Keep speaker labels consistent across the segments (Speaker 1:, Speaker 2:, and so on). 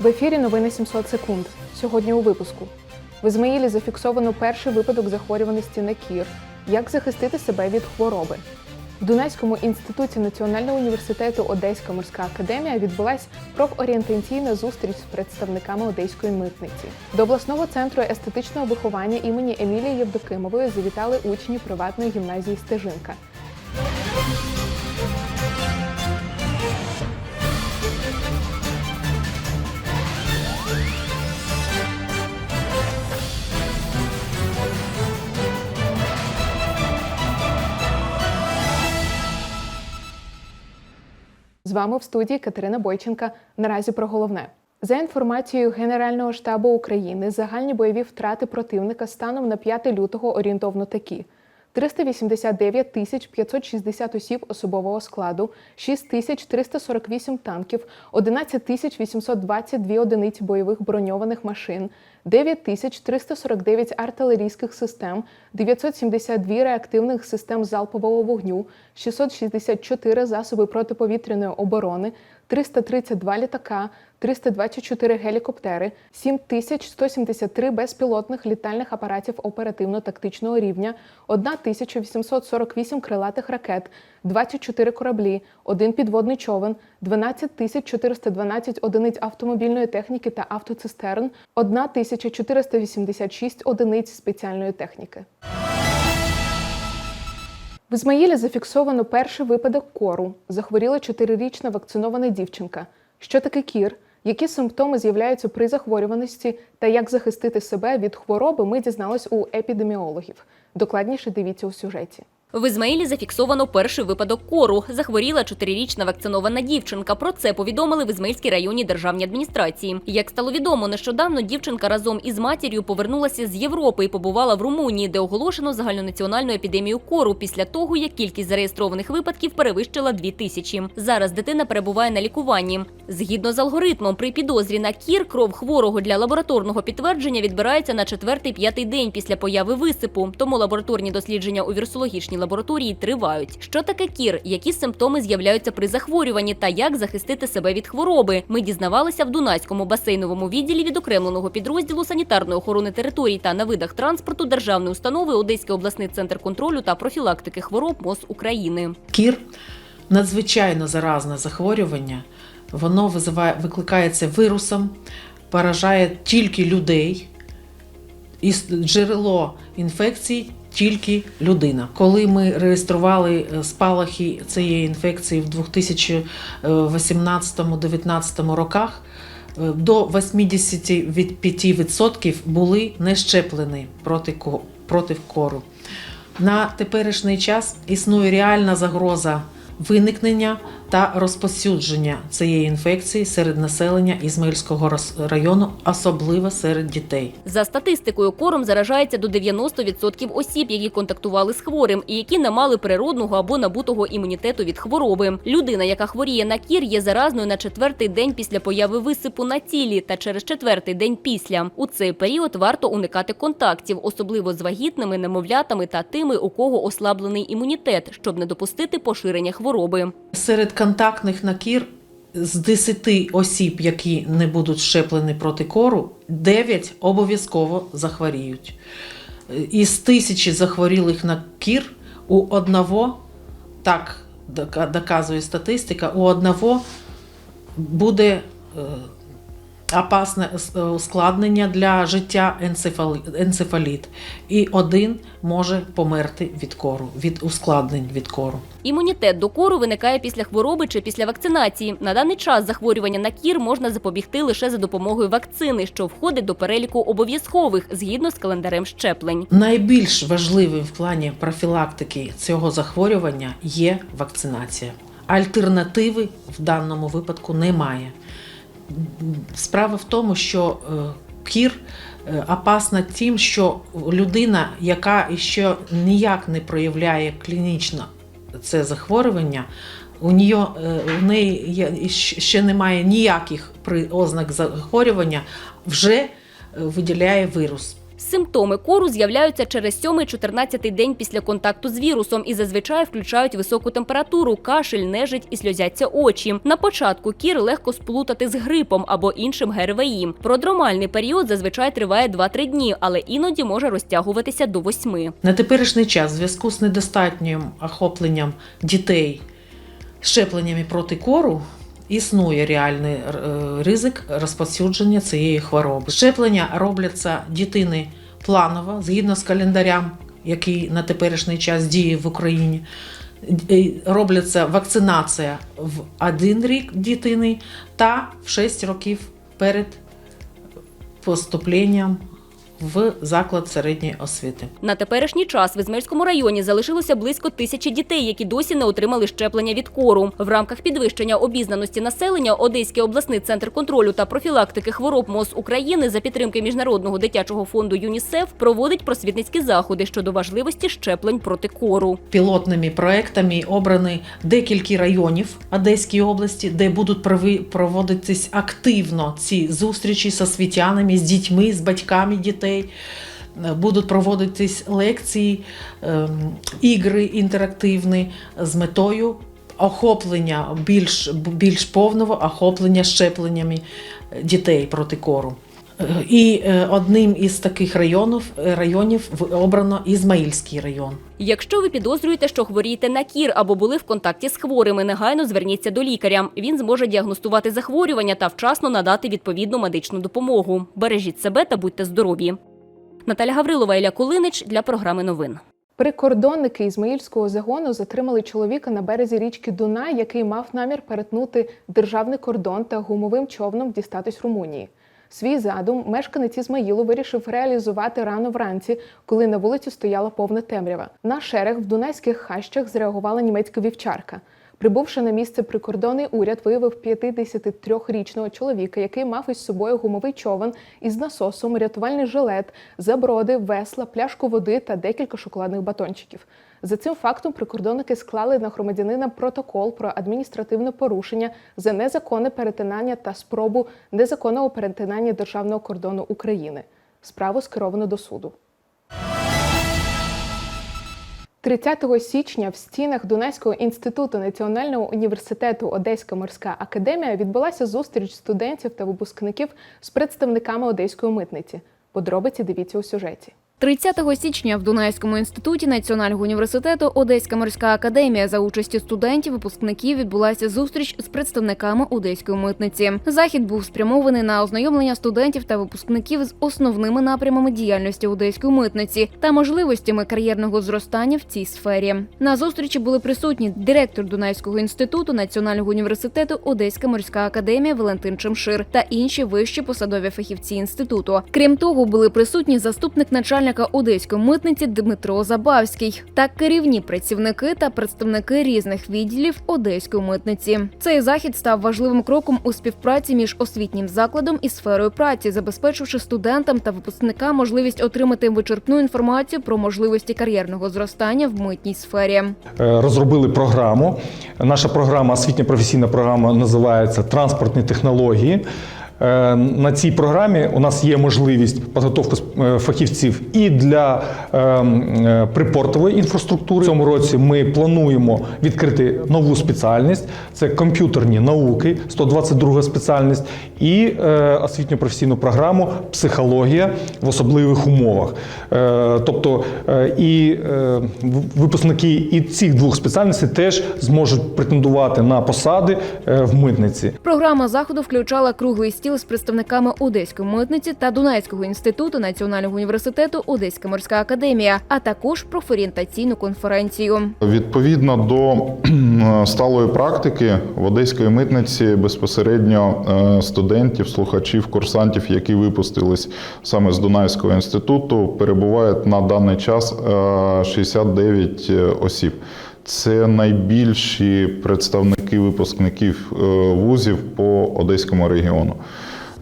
Speaker 1: В ефірі новини 700 секунд. Сьогодні у випуску. В Ізмаїлі зафіксовано перший випадок захворюваності на кір. Як захистити себе від хвороби? В Дунайському інституті Національного університету Одеська морська академія відбулась профорієнтаційна зустріч з представниками одеської митниці. До обласного центру естетичного виховання імені Емілії Євдокимової завітали учні приватної гімназії Стежинка. З вами в студії Катерина Бойченка. Наразі про головне. За інформацією Генерального штабу України, загальні бойові втрати противника станом на 5 лютого орієнтовно такі: 389 тисяч 560 осіб особового складу, 6 тисяч 348 танків, 11 тисяч 822 одиниць бойових броньованих машин, 9 349 артилерійських систем, 972 реактивних систем залпового вогню, 664 засоби протиповітряної оборони, 332 літака, 324 гелікоптери, 7173 безпілотних літальних апаратів оперативно-тактичного рівня, 1848 крилатих ракет, 24 кораблі, один підводний човен, 12412 одиниць автомобільної техніки та автоцистерн, 1486 одиниць спеціальної техніки. В Ізмаїлі зафіксовано перший випадок кору. Захворіла чотирирічна вакцинована дівчинка. Що таке кір? Які симптоми з'являються при захворюваності та як захистити себе від хвороби, ми дізнались у епідеміологів. Докладніше дивіться у сюжеті.
Speaker 2: В Ізмаїлі зафіксовано перший випадок кору. Захворіла чотирирічна вакцинована дівчинка. Про це повідомили в Ізмаїльській районній державній адміністрації. Як стало відомо, нещодавно дівчинка разом із матір'ю повернулася з Європи і побувала в Румунії, де оголошено загальнонаціональну епідемію кору після того, як кількість зареєстрованих випадків перевищила дві тисячі. Зараз дитина перебуває на лікуванні. Згідно з алгоритмом, при підозрі на кір кров хворого для лабораторного підтвердження відбирається на четвертий-п'ятий день після появи висипу. Тому лабораторні дослідження у вірусологічній лабораторії тривають. Що таке кір? Які симптоми з'являються при захворюванні та як захистити себе від хвороби? Ми дізнавалися в Дунайському басейновому відділі відокремленого підрозділу санітарної охорони територій та на видах транспорту державної установи Одеський обласний центр контролю та профілактики хвороб МОЗ України.
Speaker 3: Кір надзвичайно заразне захворювання. Воно визиває, викликається вирусом, поражає тільки людей, і джерело інфекцій тільки людина. Коли ми реєстрували е, спалахи цієї інфекції в 2018-2019 роках, е, до 85% були не щеплені проти, проти кору. На теперішній час існує реальна загроза виникнення та розповсюдження цієї інфекції серед населення Ізмаїльського району, особливо серед дітей.
Speaker 2: За статистикою, кором заражається до 90% осіб, які контактували з хворим і які не мали природного або набутого імунітету від хвороби. Людина, яка хворіє на кір, є заразною на четвертий день після появи висипу на тілі та через четвертий день після. У цей період варто уникати контактів, особливо з вагітними, немовлятами та тими, у кого ослаблений імунітет, щоб не допустити поширення хвороби.
Speaker 3: Серед контактних на кір з 10 осіб, які не будуть щеплені проти кору, 9 обов'язково захворіють. Із тисячі захворілих на кір у одного, так доказує статистика, у одного буде е, опасне е, ускладнення для життя енцефалі- енцефаліт. І один може померти від кору, від ускладнень від кору.
Speaker 2: Імунітет до кору виникає після хвороби чи після вакцинації. На даний час захворювання на кір можна запобігти лише за допомогою вакцини, що входить до переліку обов'язкових згідно з календарем щеплень.
Speaker 3: Найбільш важливим в плані профілактики цього захворювання є вакцинація. Альтернативи в даному випадку немає. Справа в тому, що е, кір е, опасна тим, що людина, яка ще ніяк не проявляє клінічно це захворювання, у неї, у неї ще немає ніяких ознак захворювання, вже е, виділяє вірус.
Speaker 2: Симптоми кору з'являються через 7-14 день після контакту з вірусом і зазвичай включають високу температуру, кашель, нежить і сльозяться очі. На початку кір легко сплутати з грипом або іншим ГРВІ. Продромальний період зазвичай триває 2-3 дні, але іноді може розтягуватися до 8.
Speaker 3: На теперішній час в зв'язку з недостатнім охопленням дітей щепленнями проти кору існує реальний е, ризик розповсюдження цієї хвороби. Щеплення робляться дітини планово, згідно з календарем, який на теперішній час діє в Україні. Е, Робляться вакцинація в один рік дитини та в 6 років перед поступленням в заклад середньої освіти.
Speaker 2: На теперішній час в Ізмельському районі залишилося близько тисячі дітей, які досі не отримали щеплення від кору. В рамках підвищення обізнаності населення Одеський обласний центр контролю та профілактики хвороб МОЗ України за підтримки міжнародного дитячого фонду ЮНІСЕФ проводить просвітницькі заходи щодо важливості щеплень проти кору.
Speaker 3: Пілотними проектами обрані декілька районів Одеської області, де будуть проводитись активно ці зустрічі з освітянами, з дітьми, з батьками дітей. Е, Будуть проводитись лекції, ем, ігри інтерактивні з метою охоплення більш, більш повного охоплення щепленнями дітей проти кору. Е, І е, одним із таких районів, районів в- обрано Ізмаїльський район.
Speaker 2: Якщо ви підозрюєте, що хворієте на кір або були в контакті з хворими, негайно зверніться до лікаря. Він зможе діагностувати захворювання та вчасно надати відповідну медичну допомогу. Бережіть себе та будьте здорові. Наталя Гаврилова, Ілля Кулинич для програми новин.
Speaker 1: Прикордонники Ізмаїльського загону затримали чоловіка на березі річки Дунай, який мав намір перетнути державний кордон та гумовим човном дістатись Румунії. Свій задум мешканець Ізмаїлу вирішив реалізувати рано вранці, коли на вулиці стояла повна темрява. На шерех в дунайських хащах зреагувала німецька вівчарка. Прибувши на місце прикордонний уряд, виявив 53-річного чоловіка, який мав із собою гумовий човен із насосом, рятувальний жилет, заброди, весла, пляшку води та декілька шоколадних батончиків. За цим фактом прикордонники склали на громадянина протокол про адміністративне порушення за незаконне перетинання та спробу незаконного перетинання державного кордону України. Справу скеровано до суду. 30 січня в стінах Дунайського інституту Національного університету Одеська морська академія відбулася зустріч студентів та випускників з представниками одеської митниці. Подробиці дивіться у сюжеті.
Speaker 4: 30 січня в Дунайському інституті Національного університету Одеська морська академія за участі студентів випускників відбулася зустріч з представниками одеської митниці. Захід був спрямований на ознайомлення студентів та випускників з основними напрямами діяльності одеської митниці та можливостями кар'єрного зростання в цій сфері. На зустрічі були присутні директор Дунайського інституту Національного університету Одеська морська академія Валентин Чемшир та інші вищі посадові фахівці інституту. Крім того, були присутні заступник начальника одеської митниці Дмитро Забавський та керівні працівники та представники різних відділів одеської митниці. Цей захід став важливим кроком у співпраці між освітнім закладом і сферою праці, забезпечивши студентам та випускникам можливість отримати вичерпну інформацію про можливості кар'єрного зростання в митній сфері.
Speaker 5: Е, розробили програму. Наша програма, освітня професійна програма, називається Транспортні технології. Е, На цій програмі у нас є можливість підготовки е, фахівців і для е, припортової інфраструктури. В цьому році ми плануємо відкрити нову спеціальність: це комп'ютерні науки, 122 спеціальність, і освітньо професійну програму психологія в особливих умовах. Тобто і випускники і цих двох спеціальностей теж зможуть претендувати на посади в митниці.
Speaker 4: Програма заходу включала круглий стіл з представниками Одеської митниці та Дунайського інституту Національного університету Одеська морська академія, а також профорієнтаційну конференцію.
Speaker 6: Відповідно до сталої практики в одеської митниці безпосередньо е, студентів, слухачів, курсантів, які випустились саме з Дунайського інституту, перебувають на даний час е, 69 осіб. Це найбільші представники випускників е, вузів по одеському регіону.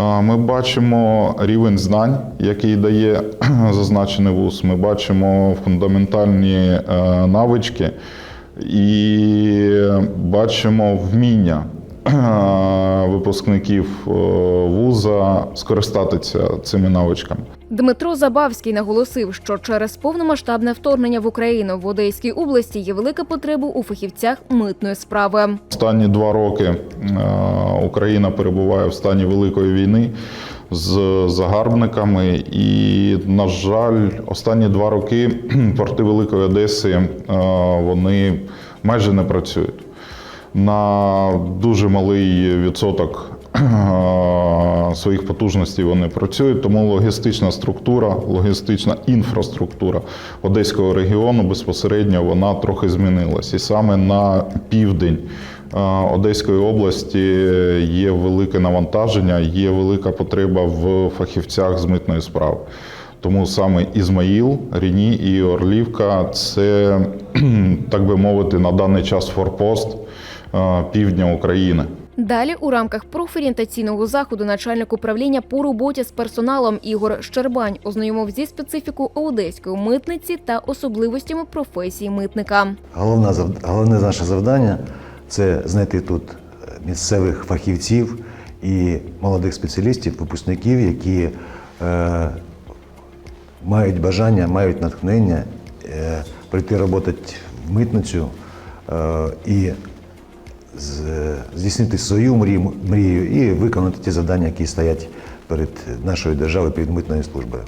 Speaker 6: Е, Ми бачимо рівень знань, який дає зазначений вуз. Ми бачимо фундаментальні е, навички і бачимо вміння випускників е, вуза скористатися цими навичками.
Speaker 4: Дмитро Забавський наголосив, що через повномасштабне вторгнення в Україну в Одеській області є велика потреба у фахівцях митної справи.
Speaker 6: Останні два роки е, Україна перебуває в стані великої війни з загарбниками, і, на жаль, останні два роки порти Великої Одеси е, вони майже не працюють. На дуже малий відсоток е, своїх потужностей вони працюють, тому логістична структура, логістична інфраструктура Одеського регіону безпосередньо вона трохи змінилась. І саме на південь е, Одеської області є велике навантаження, є велика потреба в фахівцях з митної справи. Тому саме Ізмаїл, Ріні і Орлівка це, так би мовити, на даний час форпост півдня України.
Speaker 4: Далі у рамках профорієнтаційного заходу начальник управління по роботі з персоналом Ігор Щербань ознайомив зі специфікою одеської митниці та особливостями професії митника.
Speaker 7: Головне, зав- головне наше завдання це знайти тут е, місцевих фахівців і молодих спеціалістів, випускників, які е, мають бажання, мають натхнення е, прийти працювати в митницю е, і здійснити свою мрію, мрію і виконати ті завдання, які стоять перед нашою державою, перед митною службою.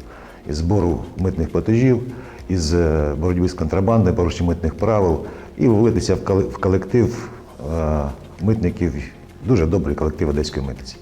Speaker 7: Із збору митних платежів, із е, боротьби з контрабандою, порушення митних правил і ввалитися в колектив е, митників, дуже добрий колектив Одеської митниці.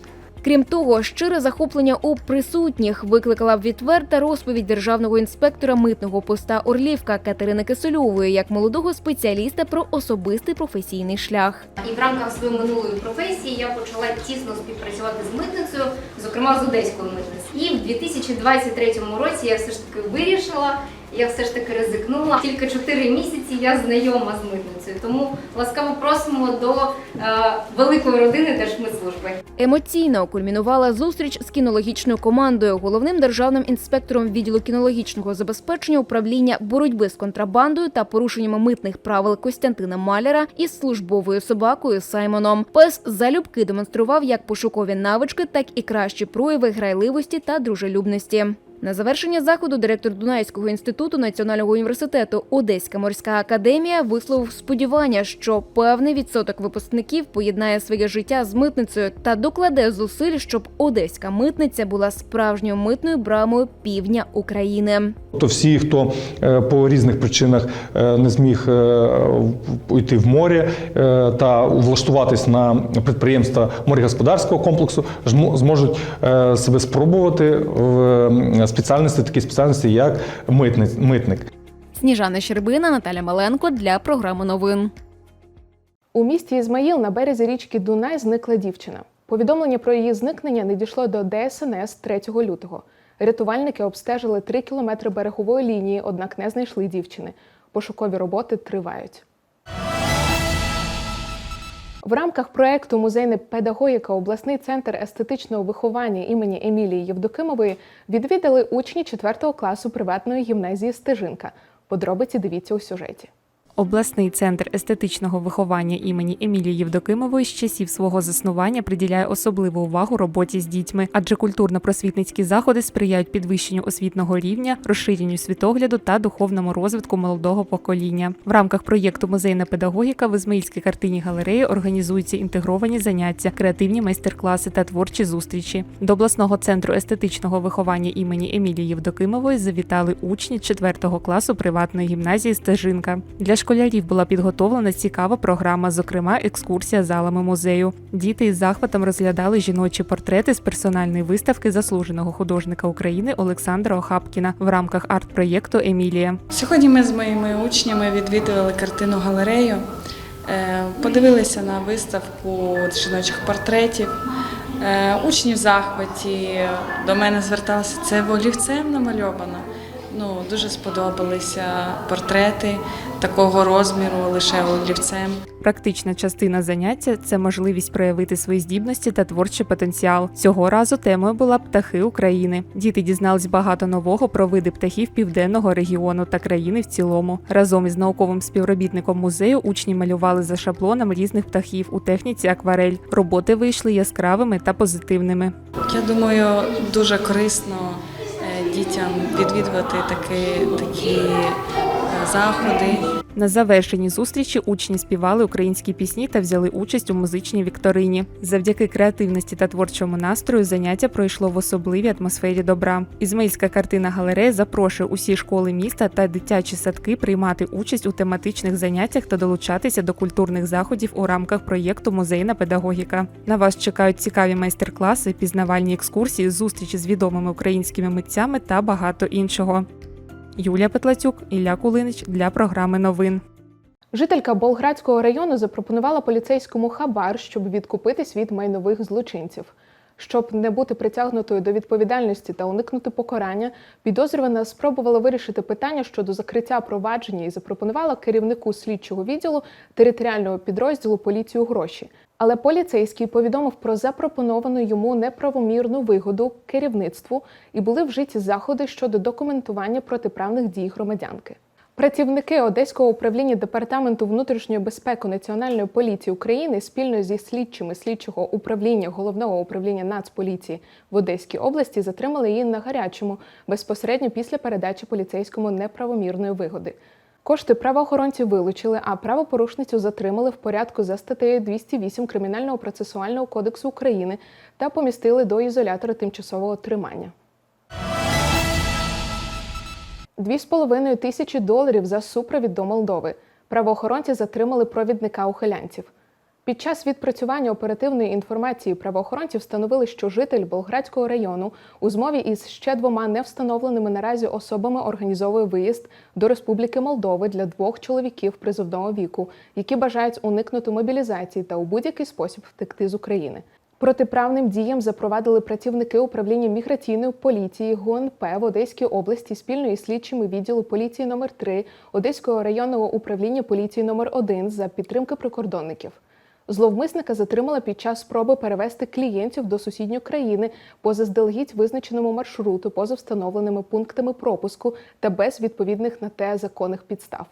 Speaker 4: Крім того, щире захоплення у присутніх викликала відверта розповідь державного інспектора митного поста Орлівка Катерини Кисельової як молодого спеціаліста про особистий професійний шлях.
Speaker 8: І в рамках своєї минулої професії я почала тісно співпрацювати з митницею, зокрема з одеською митницею. І в 2023 році я все ж таки вирішила, я все ж таки ризикнула. Тільки 4 місяці я знайома з митницею. Тому ласкаво просимо до е, великої родини Держмитслужби.
Speaker 4: Емоційно кульмінувала зустріч з кінологічною командою, головним державним інспектором відділу кінологічного забезпечення управління боротьби з контрабандою та порушеннями митних правил Костянтина Маляра із службовою собакою Саймоном. Пес залюбки демонстрував як пошукові навички, так і кращі прояви грайливості та дружелюбності. На завершення заходу директор Дунайського інституту національного університету Одеська морська академія висловив сподівання, що певний відсоток випускників поєднає своє життя з митницею та докладе зусиль, щоб одеська митниця була справжньою митною брамою півдня України.
Speaker 5: То всі, хто е, по різних причинах е, не зміг е, йти в море та влаштуватись на підприємства морегосподарського комплексу, зможуть себе спробувати в спеціальності, такі спеціальності, як митник.
Speaker 4: Сніжана Щербина, Наталя Маленко для програми новин.
Speaker 1: У місті Ізмаїл на березі річки Дунай зникла дівчина. Повідомлення про її зникнення не дійшло до ДСНС 3 лютого. Рятувальники обстежили 3 кілометри берегової лінії, однак не знайшли дівчини. Пошукові роботи тривають. В рамках проекту Музейна педагогіка обласний центр естетичного виховання імені Емілії Євдокимової відвідали учні 4 класу приватної гімназії Стежинка. Подробиці дивіться у сюжеті.
Speaker 9: Обласний центр естетичного виховання імені Емілії Євдокимової з часів свого заснування приділяє особливу увагу роботі з дітьми, адже культурно-просвітницькі заходи сприяють підвищенню освітного рівня, розширенню світогляду та духовному розвитку молодого покоління. В рамках проєкту Музейна педагогіка в Ізмаїльській картині галереї організуються інтегровані заняття, креативні майстер-класи та творчі зустрічі. До обласного центру естетичного виховання імені Емілії Євдокимової завітали учні 4 класу приватної гімназії Стежинка. Для школярів була підготовлена цікава програма, зокрема екскурсія залами музею. Діти із захватом розглядали жіночі портрети з персональної виставки заслуженого художника України Олександра Охапкіна в рамках арт-проєкту Емілія.
Speaker 10: Сьогодні ми з моїми учнями відвідували картину галерею, е, подивилися на виставку жіночих портретів. Е, Учні в захваті до мене зверталися, це олівцем намальовано. Ну, дуже сподобалися портрети такого розміру лише олівцем.
Speaker 9: Практична частина заняття це можливість проявити свої здібності та творчий потенціал. Цього разу темою була птахи України. Діти дізнались багато нового про види птахів південного регіону та країни в цілому. Разом із науковим співробітником музею учні малювали за шаблоном різних птахів у техніці акварель. Роботи вийшли яскравими та позитивними.
Speaker 10: Я думаю, дуже корисно дітям відвідувати такі, такі заходи.
Speaker 9: На завершенні зустрічі учні співали українські пісні та взяли участь у музичній вікторині. Завдяки креативності та творчому настрою заняття пройшло в особливій атмосфері добра. Ізмаїльська картина галерея запрошує усі школи міста та дитячі садки приймати участь у тематичних заняттях та долучатися до культурних заходів у рамках проєкту Музейна педагогіка. На вас чекають цікаві майстер-класи, пізнавальні екскурсії, зустрічі з відомими українськими митцями та багато іншого. Юлія Петлацюк, Ілля Кулинич для програми новин.
Speaker 1: Жителька Болградського району запропонувала поліцейському хабар, щоб відкупитись від майнових злочинців. Щоб не бути притягнутою до відповідальності та уникнути покарання, підозрювана спробувала вирішити питання щодо закриття провадження і запропонувала керівнику слідчого відділу територіального підрозділу поліцію гроші. Але поліцейський повідомив про запропоновану йому неправомірну вигоду керівництву і були вжиті заходи щодо документування протиправних дій громадянки. Працівники Одеського управління департаменту внутрішньої безпеки Національної поліції України спільно зі слідчими слідчого управління головного управління Нацполіції в Одеській області затримали її на гарячому безпосередньо після передачі поліцейському неправомірної вигоди. Кошти правоохоронці вилучили, а правопорушницю затримали в порядку за статтею 208 Кримінального процесуального кодексу України та помістили до ізолятора тимчасового тримання. Дві з половиною тисячі доларів за супровід до Молдови. Правоохоронці затримали провідника ухилянців. Під час відпрацювання оперативної інформації правоохоронці встановили, що житель Болградського району у змові із ще двома невстановленими наразі особами організовує виїзд до Республіки Молдови для двох чоловіків призовного віку, які бажають уникнути мобілізації та у будь-який спосіб втекти з України. Протиправним діям запровадили працівники управління міграційної поліції ГУНП в Одеській області спільно із слідчими відділу поліції номер 3 Одеського районного управління поліції номер 1 за підтримки прикордонників. Зловмисника затримала під час спроби перевести клієнтів до сусідньої країни по заздалегідь визначеному маршруту, поза встановленими пунктами пропуску та без відповідних на те законних підстав.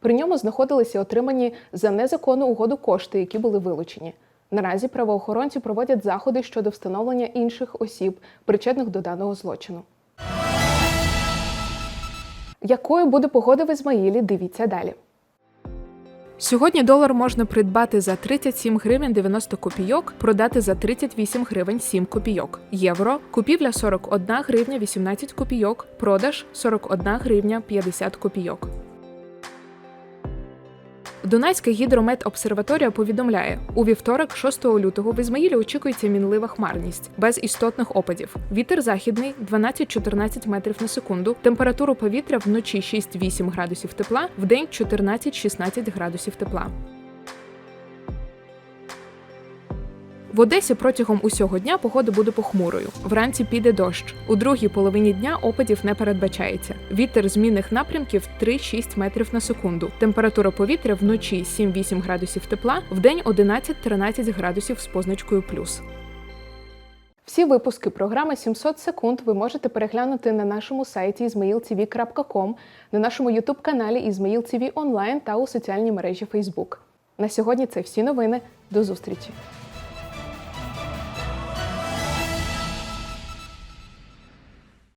Speaker 1: При ньому знаходилися отримані за незаконну угоду кошти, які були вилучені. Наразі правоохоронці проводять заходи щодо встановлення інших осіб, причетних до даного злочину. Якою буде погода в Ізмаїлі? Дивіться далі. Сьогодні долар можна придбати за 37 гривень 90 копійок, продати за 38 гривень 7 копійок. Євро купівля 41 гривня 18 копійок, продаж 41 гривня 50 копійок. Дунайська гідрометобсерваторія повідомляє, у вівторок, 6 лютого, в Ізмаїлі очікується мінлива хмарність без істотних опадів. Вітер західний 12-14 метрів на секунду. Температура повітря вночі 6-8 градусів тепла, вдень 14-16 градусів тепла. В Одесі протягом усього дня погода буде похмурою. Вранці піде дощ. У другій половині дня опадів не передбачається. Вітер змінних напрямків 3-6 метрів на секунду. Температура повітря вночі 7-8 градусів тепла, вдень 11-13 градусів з позначкою плюс. Всі випуски програми 700 секунд ви можете переглянути на нашому сайті izmailtv.com, на нашому ютуб-каналі TV Онлайн та у соціальній мережі Facebook. На сьогодні це всі новини. До зустрічі!